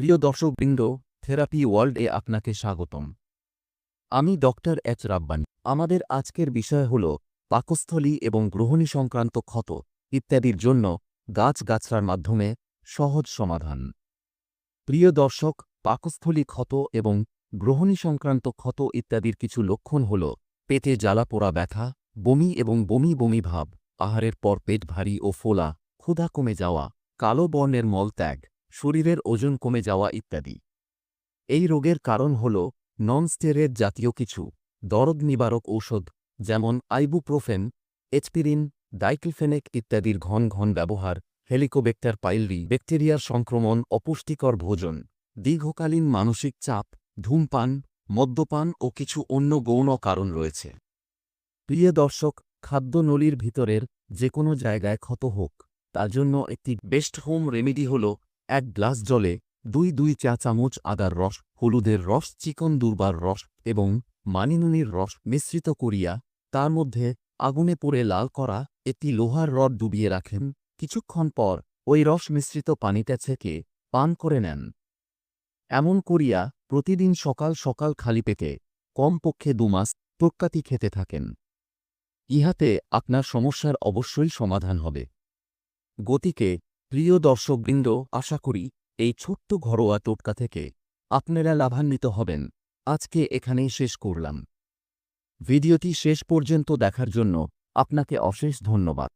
প্রিয় দর্শকবৃন্দ, থেরাপি ওয়ার্ল্ডে আপনাকে স্বাগতম। আমি ডক্টর এচ রাব্বানি। আমাদের আজকের বিষয় হল পাকস্থলী এবং গ্রহণী সংক্রান্ত ক্ষত ইত্যাদির জন্য গাছগাছড়ার মাধ্যমে সহজ সমাধান। প্রিয় দর্শক, পাকস্থলী ক্ষত এবং গ্রহণী সংক্রান্ত ক্ষত ইত্যাদির কিছু লক্ষণ হল পেটে জ্বালা পোড়া ব্যথা, বমি এবং বমি বমি ভাব, আহারের পর পেট ভারী ও ফোলা, ক্ষুধা কমে যাওয়া, কালো বর্ণের মলত্যাগ শরীরের ওজন কমে যাওয়া ইত্যাদি। এই রোগের কারণ হল নন ননস্টেরয়েড জাতীয় কিছু দরদ নিবারক ঔষধ, যেমন আইবুপ্রোফেন এচপিরিন ডাইক্লফেনেক ইত্যাদির ঘন ঘন ব্যবহার হেলিকোবেক্টার পাইলরি, ব্যাকটেরিয়ার সংক্রমণ, অপুষ্টিকর ভোজন, দীর্ঘকালীন মানসিক চাপ, ধূমপান, মদ্যপান ও কিছু অন্য গৌণ কারণ রয়েছে। প্রিয় দর্শক, খাদ্যনলীর ভিতরের যে কোনো জায়গায় ক্ষত হোক, তার জন্য একটি বেস্ট হোম রেমেডি হল এক গ্লাস জলে দুই দুই চা চামচ আদার রস, হলুদের রস, চিকন দুর্বার রস এবং মানিনুনির রস মিশ্রিত করিয়া তার মধ্যে আগুনে পড়ে লাল করা একটি লোহার রড ডুবিয়ে রাখেন। কিছুক্ষণ পর ওই রস মিশ্রিত পানিটা ছেঁকে পান করে নেন। এমন করিয়া প্রতিদিন সকাল সকাল খালি পেটে কমপক্ষে দুমাস প্রক্কাতি খেতে থাকেন। ইহাতে আপনার সমস্যার অবশ্যই সমাধান হবে। গতিকে প্রিয় দর্শকবৃন্দ, আশা করি এই ছোট্ট ঘরোয়া টোটকা থেকে আপনারা লাভান্বিত হবেন। আজকে এখানেই শেষ করলাম। ভিডিওটি শেষ পর্যন্ত দেখার জন্য আপনাকে অশেষ ধন্যবাদ।